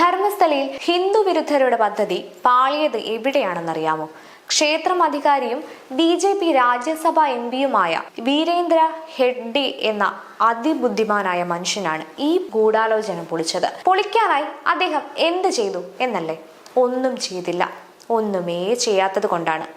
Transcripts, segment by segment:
ധർമ്മസ്ഥലയിൽ ഹിന്ദു വിരുദ്ധരുടെ പദ്ധതി പാളിയത് എവിടെയാണെന്നറിയാമോ? ക്ഷേത്രം അധികാരിയും ബി ജെ പി രാജ്യസഭാ എം പിയുമായ വീരേന്ദ്ര ഹെഡ്ഡെ എന്ന അതിബുദ്ധിമാനായ മനുഷ്യനാണ് ഈ ഗൂഢാലോചന പൊളിച്ചത്. പൊളിക്കാനായി അദ്ദേഹം എന്ത് ചെയ്തു എന്നല്ലേ? ഒന്നും ചെയ്തില്ല. ഒന്നുമേ ചെയ്യാത്തത് കൊണ്ടാണ്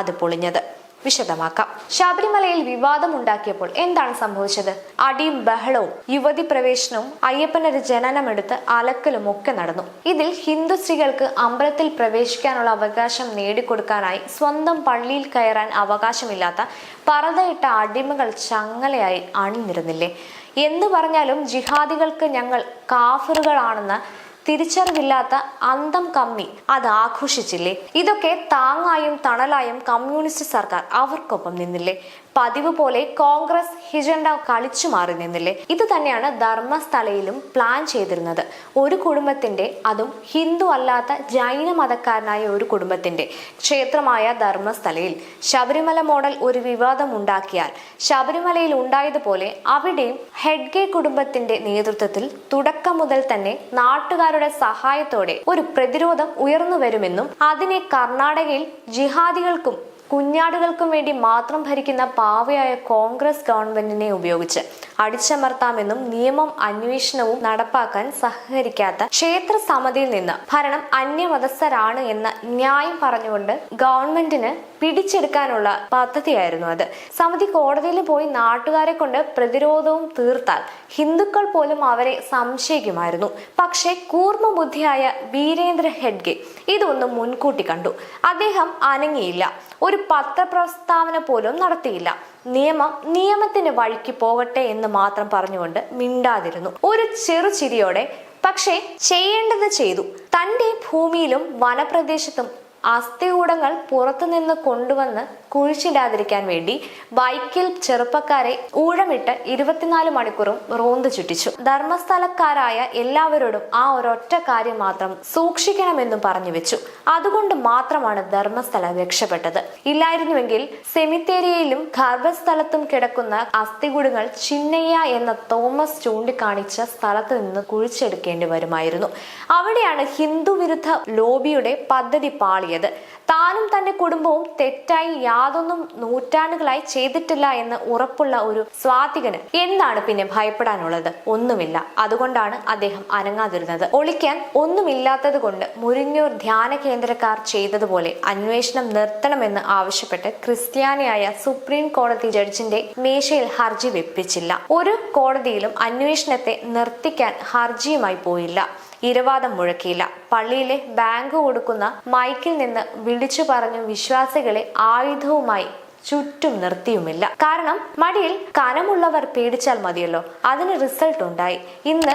അത് പൊളിഞ്ഞത്. വിശദമാക്കാം. ശബരിമലയിൽ വിവാദമുണ്ടാക്കിയപ്പോൾ എന്താണ് സംഭവിച്ചത്? അടിയും ബഹളവും യുവതി പ്രവേശനവും അയ്യപ്പനൊരു ജനനമെടുത്ത് അലക്കലും ഒക്കെ നടന്നു. ഇതിൽ ഹിന്ദു സ്ത്രീകൾക്ക് അമ്പലത്തിൽ പ്രവേശിക്കാനുള്ള അവകാശം നേടിക്കൊടുക്കാനായി സ്വന്തം പള്ളിയിൽ കയറാൻ അവകാശമില്ലാത്ത പറതയിട്ട അടിമകൾ ചങ്ങലയായി അണിനിരുന്നില്ലേ? എന്ന് പറഞ്ഞാലും ജിഹാദികൾക്ക് ഞങ്ങൾ കാഫറുകളാണെന്ന് തിരിച്ചറിവില്ലാത്ത അന്തം കമ്മി. അത് ആഘോഷിച്ചില്ലേ? ഇതൊക്കെ താങ്ങായും തണലായും കമ്മ്യൂണിസ്റ്റ് സർക്കാർ അവർക്കൊപ്പം നിന്നില്ലേ? പതിവ് പോലെ കോൺഗ്രസ് ഹിജണ്ട കളിച്ചു മാറി നിന്നില്ലേ? ഇത് തന്നെയാണ് ധർമ്മസ്ഥലയിലും പ്ലാൻ ചെയ്തിരുന്നത്. ഒരു കുടുംബത്തിന്റെ അതും ഹിന്ദു അല്ലാത്ത ജൈന മതക്കാരനായ ഒരു കുടുംബത്തിന്റെ ക്ഷേത്രമായ ധർമ്മസ്ഥലയിൽ ശബരിമല മോഡൽ ഒരു വിവാദം ഉണ്ടാക്കിയാൽ ശബരിമലയിൽ ഉണ്ടായതുപോലെ അവിടെയും ഹെഡ്ഗേ കുടുംബത്തിന്റെ നേതൃത്വത്തിൽ തുടക്കം മുതൽ തന്നെ നാട്ടുകാരുടെ സഹായത്തോടെ ഒരു പ്രതിരോധം ഉയർന്നു വരുമെന്നും അതിനെ കർണാടകയിൽ ജിഹാദികൾക്കും കുഞ്ഞാടുകൾക്കും വേണ്ടി മാത്രം ഭരിക്കുന്ന പാവയായ കോൺഗ്രസ് ഗവൺമെന്റിനെ ഉപയോഗിച്ച് അടിച്ചമർത്താമെന്നും നിയമം അന്വേഷണവും നടപ്പാക്കാൻ സഹകരിക്കാത്ത ക്ഷേത്ര സമിതിയിൽ നിന്ന് ഭരണം അന്യമതസ്ഥരാണ് എന്ന ന്യായം പറഞ്ഞുകൊണ്ട് ഗവൺമെന്റിന് പിടിച്ചെടുക്കാനുള്ള പദ്ധതിയായിരുന്നു അത്. സമിതി കോടതിയിൽ പോയി നാട്ടുകാരെ കൊണ്ട് പ്രതിരോധവും തീർത്താൽ ഹിന്ദുക്കൾ പോലും അവരെ സംശയിക്കുമായിരുന്നു. പക്ഷേ കൂർമ്മ ബുദ്ധിയായ വീരേന്ദ്ര ഹെഡ്ഗെ ഇതൊന്നും മുൻകൂട്ടി കണ്ടു. അദ്ദേഹം അനങ്ങിയില്ല. ഒരു പത്രപ്രസ്താവന പോലും നടത്തിയില്ല. നിയമം നിയമത്തിന്റെ വഴിക്ക് പോകട്ടെ എന്ന് മാത്രം പറഞ്ഞുകൊണ്ട് മിണ്ടാതിരുന്നു. ഒരു ചെറുചിരിയോടെ പക്ഷേ ചെയ്യേണ്ടത് ചെയ്തു. തന്റെ ഭൂമിയിലും വനപ്രദേശത്തും അസ്ഥികൂടങ്ങൾ പുറത്തുനിന്ന് കൊണ്ടുവന്ന് കുഴിച്ചിടാതിരിക്കാൻ വേണ്ടി ബൈക്കിൽ ചെറുപ്പക്കാരെ ഊഴമിട്ട് ഇരുപത്തിനാല് മണിക്കൂറും റോന്ത് ചുറ്റിച്ചു. ധർമ്മസ്ഥലക്കാരായ എല്ലാവരോടും ആ ഒരൊറ്റ കാര്യം മാത്രം സൂക്ഷിക്കണമെന്നും പറഞ്ഞു വെച്ചു. അതുകൊണ്ട് മാത്രമാണ് ധർമ്മസ്ഥല രക്ഷപ്പെട്ടത്. ഇല്ലായിരുന്നുവെങ്കിൽ സെമിത്തേരിയയിലും ഗർഭസ്ഥലത്തും കിടക്കുന്ന അസ്ഥികുടുങ്ങൾ ചിന്നയ്യ എന്ന തോമസ് ചൂണ്ടിക്കാണിച്ച സ്ഥലത്ത് നിന്ന് കുഴിച്ചെടുക്കേണ്ടി വരുമായിരുന്നു. അവിടെയാണ് ഹിന്ദു വിരുദ്ധ ലോബിയുടെ പദ്ധതി പാളിയത്. താനും തന്റെ കുടുംബവും തെറ്റായി യാതൊന്നും നൂറ്റാണ്ടുകളായി ചെയ്തിട്ടില്ല എന്ന് ഉറപ്പുള്ള ഒരു സ്വാതികന് എന്താണ് പിന്നെ ഭയപ്പെടാനുള്ളത്? ഒന്നുമില്ല. അതുകൊണ്ടാണ് അദ്ദേഹം അനങ്ങാതിരുന്നത്. ഒളിക്കാൻ ഒന്നുമില്ലാത്തത് കൊണ്ട് മുരിഞ്ഞൂർ ധ്യാന കേന്ദ്രക്കാർ ചെയ്തതുപോലെ അന്വേഷണം നിർത്തണമെന്ന് ആവശ്യപ്പെട്ട് ക്രിസ്ത്യാനിയായ സുപ്രീം കോടതി ജഡ്ജിന്റെ മേശയിൽ ഹർജി വെപ്പിച്ചില്ല. ഒരു കോടതിയിലും അന്വേഷണത്തെ നിർത്തിക്കാൻ ഹർജിയുമായി പോയില്ല. ഇരവാദം മുഴക്കിയില്ല. പള്ളിയിലെ ബാങ്ക് കൊടുക്കുന്ന മൈക്കിൽ നിന്ന് വിളിച്ചു പറഞ്ഞു വിശ്വാസികളെ ആയുധവുമായി ചുറ്റും നിർത്തിയുമില്ല. കാരണം മടിയിൽ കനമുള്ളവർ പേടിച്ചാൽ മതിയല്ലോ. അതിന് റിസൾട്ട് ഉണ്ടായി. ഇന്ന്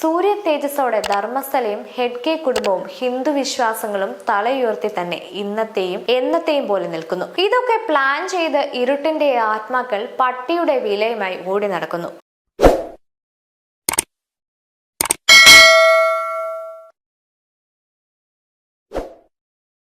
സൂര്യ തേജസ്സോടെ ധർമ്മസ്ഥലയും ഹെഡ്കെ കുടുംബവും ഹിന്ദു വിശ്വാസങ്ങളും തലയുയർത്തി തന്നെ ഇന്നത്തെയും എന്നത്തെയും പോലെ നിൽക്കുന്നു. ഇതൊക്കെ പ്ലാൻ ചെയ്ത് ഇരുട്ടിന്റെ ആത്മാക്കൾ പട്ടിയുടെ വിലയുമായി ഓടി നടക്കുന്നു.